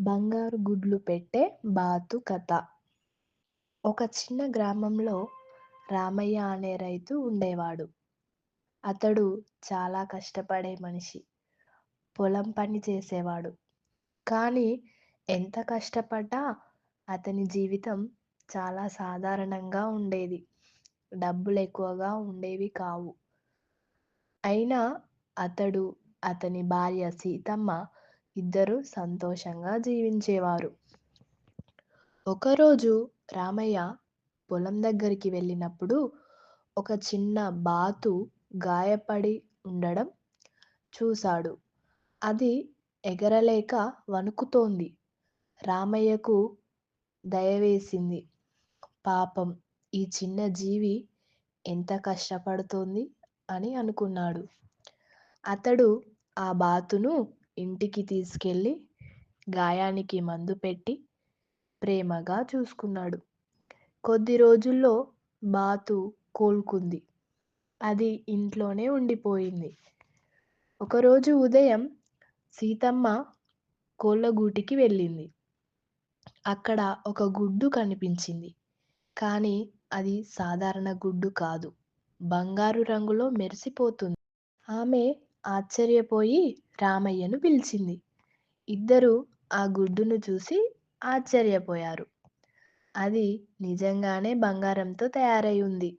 బంగారు గుడ్లు పెట్టే బాతు కథ. ఒక చిన్న గ్రామంలో రామయ్య అనే రైతు ఉండేవాడు. అతడు చాలా కష్టపడే మనిషి. పొలం పని చేసేవాడు. కానీ ఎంత కష్టపడ్డా అతని జీవితం చాలా సాధారణంగా ఉండేది. డబ్బులు ఎక్కువగా ఉండేవి కావు. అయినా అతడు అతని భార్య సీతమ్మ ఇద్దరూ సంతోషంగా జీవించేవారు. ఒకరోజు రామయ్య పొలం దగ్గరికి వెళ్ళినప్పుడు ఒక చిన్న బాతు గాయపడి ఉండడం చూశాడు. అది ఎగరలేక వణుకుతోంది. రామయ్యకు దయవేసింది పాపం ఈ చిన్న జీవి ఎంత కష్టపడుతోంది? అని అనుకున్నాడు. అతడు ఆ బాతును ఇంటికి తీసుకెళ్ళి గాయానికి మందు పెట్టి ప్రేమగా చూసుకున్నాడు. కొద్ది రోజుల్లో బాతు కోలుకుంది. అది ఇంట్లోనే ఉండిపోయింది. ఒకరోజు ఉదయం సీతమ్మ కోళ్ళగూటికి వెళ్ళింది. అక్కడ ఒక గుడ్డు కనిపించింది. కానీ అది సాధారణ గుడ్డు కాదు. బంగారు రంగులో మెరిసిపోతుంది. ఆమె ఆశ్చర్యపోయి రామయ్యను పిలిచింది. ఇద్దరూ ఆ గుడ్డును చూసి ఆశ్చర్యపోయారు. అది నిజంగానే బంగారంతో తయారై ఉంది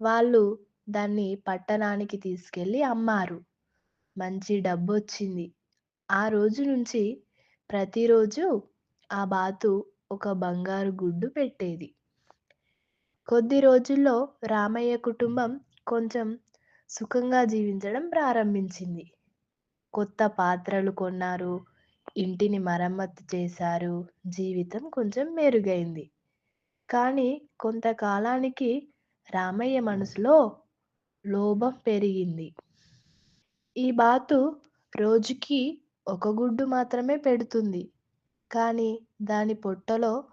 వాళ్ళు దాన్ని పట్టణానికి తీసుకెళ్ళి అమ్మారు. మంచి డబ్బు వచ్చింది ఆ రోజు నుంచి ప్రతిరోజు ఆ బాతు ఒక బంగారు గుడ్డు పెట్టేది. కొద్ది రోజుల్లో రామయ్య కుటుంబం కొంచెం సుఖంగా జీవించడం ప్రారంభించింది. కొత్త పాత్రలు కొన్నారు. ఇంటిని మరమ్మతు చేశారు. జీవితం కొంచెం మెరుగైంది. కానీ కొంతకాలానికి రామయ్య మనసులో లోభం పెరిగింది. ఈ బాతు రోజుకి ఒక గుడ్డు మాత్రమే పెడుతుంది. కానీ దాని పొట్టలో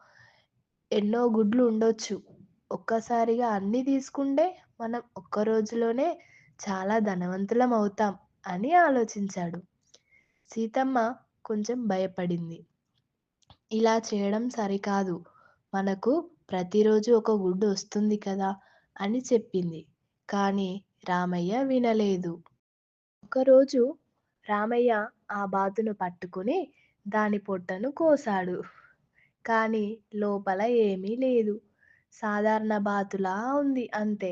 ఎన్నో గుడ్లు ఉండొచ్చు. ఒక్కసారిగా అన్నీ తీసుకుంటే మనం ఒక్క రోజులోనే చాలా ధనవంతులం అవుతాం. అని ఆలోచించాడు. సీతమ్మ కొంచెం భయపడింది. ఇలా చేయడం సరికాదు. మనకు ప్రతిరోజు ఒక గుడ్డు వస్తుంది కదా అని చెప్పింది. కానీ రామయ్య వినలేదు. ఒకరోజు రామయ్య ఆ బాతును పట్టుకుని దాని పొట్టను కోసాడు. కానీ లోపల ఏమీ లేదు. సాధారణ బాతులా ఉంది అంతే.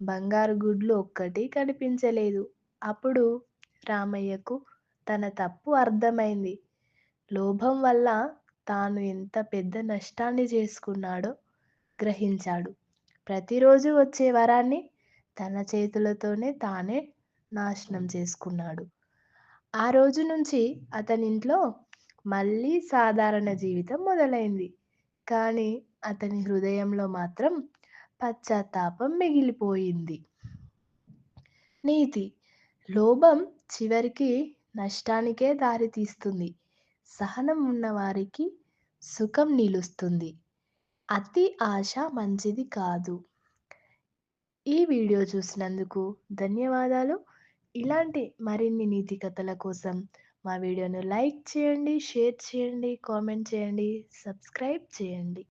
బంగారు గుడ్లు ఒక్కటి కనిపించలేదు. అప్పుడు రామయ్యకు తన తప్పు అర్థమైంది. లోభం వల్ల తాను ఎంత పెద్ద నష్టాన్ని చేసుకున్నాడో గ్రహించాడు. ప్రతిరోజు వచ్చే వరాన్ని తన చేతులతోనే తానే నాశనం చేసుకున్నాడు. ఆ రోజు నుంచి అతని ఇంట్లో మళ్ళీ సాధారణ జీవితం మొదలైంది. కానీ అతని హృదయంలో మాత్రం పశ్చాత్తాపం మిగిలిపోయింది. నీతి లోభం చివరికి నష్టానికే దారితీస్తుంది. సహనం ఉన్నవారికి సుఖం నిలుస్తుంది. అతి ఆశ మంచిది కాదు. ఈ వీడియో చూసినందుకు ధన్యవాదాలు. ఇలాంటి మరిన్ని నీతి కథల కోసం మా వీడియోను లైక్ చేయండి షేర్ చేయండి కామెంట్ చేయండి సబ్స్క్రైబ్ చేయండి.